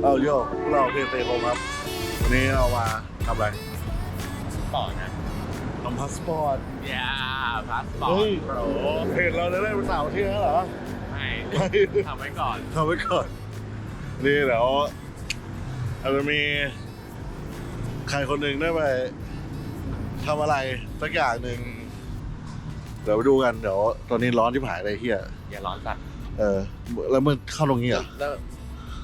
เอาโยกพวกเราเพจเตะคมครับ วันนี้เรามาทำอะไรต่อนะทำพาสปอร์ต ยาพาสปอเฮ้ร์ยตโปรเพจเราจะได้เป็นสาวที่แล้วเหรอไม่ไม่ทำไว้ก่อนทำไว้ก่อน นี่เดี๋ยวอาจจะมีใครคนหนึ่งได้ไปทำอะไรสักอย่างหนึ่ง เดี๋ยวไปดูกันเดี๋ยวตอนนี้ร้อนที่ผายเลยเฮียอย่าร้อนสัตว์เออ แล้วมันเข้าตรงนี้เหรอแล้ว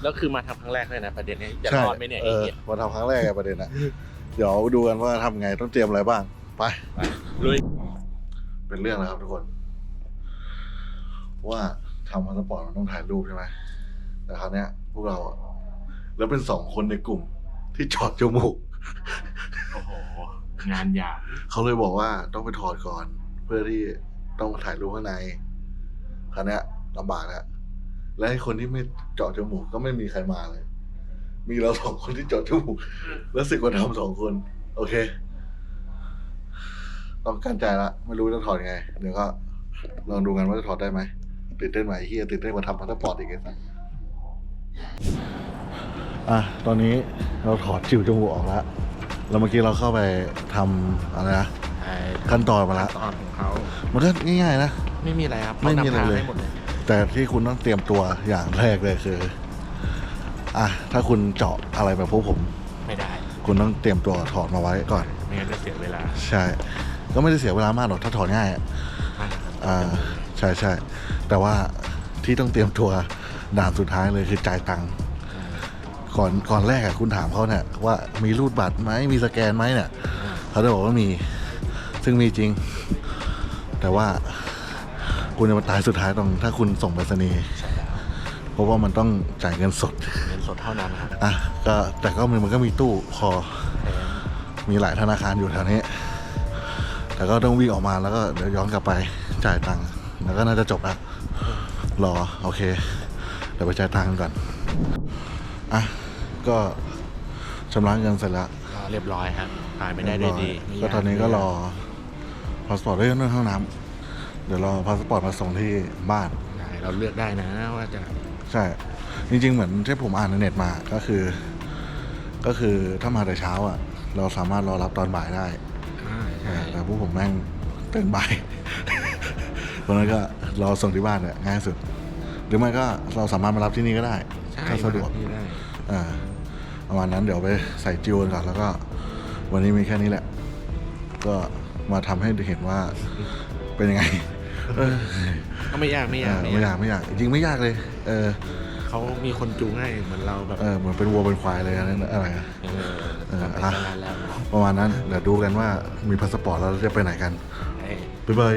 แล้วคือมาทำครั้งแรกเลยนะประเด็นนี้จะใช่รอดไหมเนี่ยเอไอ้อเหี้ยมาทำครั้งแรกไงประเด็นนะเดี๋ยวดูกันว่าทำไงต้องเตรียมอะไรบ้างไปไป ลุยเป็นเรื่องแล้วครับทุกคน ว่าทำพาสปอร์ตมันต้องถ่ายรูปใช่ไหมแต่คราวเนี้ย พวกเราอะแล้วเป็นสองคนในกลุ่ม ที่จอดจมูก โอ้โห งานหยาบเขาเลยบอกว่าต้องไปถอดก่อน เพื่อที่ต้องมาถ่ายรูปข้างในคราวเนี้ยลำบากแล้ว และไอ้คนที่ไม่เจาะจมูกก็ไม่มีใครมาเลย มีเราสองคนที่เจาะจมูกแล้วสึกว่าทำสองคน โอเค ต้องกั้นใจละ ไม่รู้จะถอดยังไง เดี๋ยวก็ลองดูกันว่าจะถอดได้ไหมตื่นเต้นไหมเฮียตื่นเต้นมาทำพาสปอร์ตอีกไอ้สัสอะตอนนี้เราถอดจิ๋วจมูกออกแล้วแล้วเมื่อกี้เราเข้าไปทำอะไรนะไอ้ขั้นตอนมาแล้ว ตอนของเขามันก็ง่ายๆนะ ไม่มีอะไรครับไม่มีอะไรขาเลยนำทางให้หมดเลย แต่ที่คุณต้องเตรียมตัวอย่างแรกเลยคืออะถ้าคุณเจาะอะไรแบบพวกผม ไม่ได้คุณต้องเตรียมตัวถอดมาไว้ก่อน ไม่งั้นจะเสียเวลาใช่ ก็ไม่ได้เสียเวลามากหรอกถ้าถอดง่ายอะมากอ่าใช่ใช่แต่ว่าที่ต้องเตรียมตัวด่านสุดท้ายเลยคือจ่ายตังค์ก่อนก่อนแรกอะคุณถามเขาเนี่ยว่ามีรูดบัตรไหมมีสแกนไหมเนี่ยเขาจะบอกว่ามี ซึ่งมีจริง แต่ว่า คุณจะมาตายสุดท้ายตรงถ้าคุณส่งไปรษณีย์ใช่แล้วเพราะว่ามันต้องจ่ายเงินสด เงินสดเท่านั้นครับอะก็แต่ก็มันก็มีตู้พอแถมมีหลายธนาคารอยู่แถวนี้ แต่ก็ต้องวิ่งออกมาแล้วก็เดี๋ยวย้อนกลับไปจ่ายตังค์แล้วก็น่าจะจบละรอโอเค เดี๋ยวไปจ่ายตังค์กันก่อนอะก็ชำระเงินเสร็จแล้วก็เรียบร้อยครับผ่านไปได้ด้วยดีไม่ก็ยาตอนนี้ก็รอพาสปอร์ตเรื่องห้องน้ำ เดี๋ยวรอพาสปอร์ตมาส่งที่บ้าน ได้เราเลือกได้นะว่าจะใช่ จริง ๆ เหมือนที่ผมอ่านในเน็ตมาก็คือ ก็คือถ้ามาแต่เช้าอะ เราสามารถรอรับตอนบ่ายได้อ่าใช่แต่พวกผมแม่งตื่นบ่าย เพราะฉะนั้นก็รอส่งที่บ้านเนี่ยง่ายสุด หรือไม่ก็เราสามารถมารับที่นี่ก็ได้ ใช่ถ้าสะดวกที่ได้อ่าประมาณนั้นเดี๋ยวไปใส่จิวกันก่อนแล้วก็ วันนี้มีแค่นี้แหละ ก็มาทำให้เห็นว่าเป็นยังไงเออ ก็ไม่ยากไม่เอยากอไม่ยากไม่ยากจริงไม่ยากเลย เออเขามีคนจูงให้เหมือนเราแบบเออเหมือนเป็นวัวเป็นควายเลยอะไรนะอะไรอะเออเออทำไปอะตั้งนานแล้วประมาณนั้นเดี๋ยวดูกันว่ามีพาสปอร์ตแล้วเราจะไปไหนกันเอ้ยบ๊ายบาย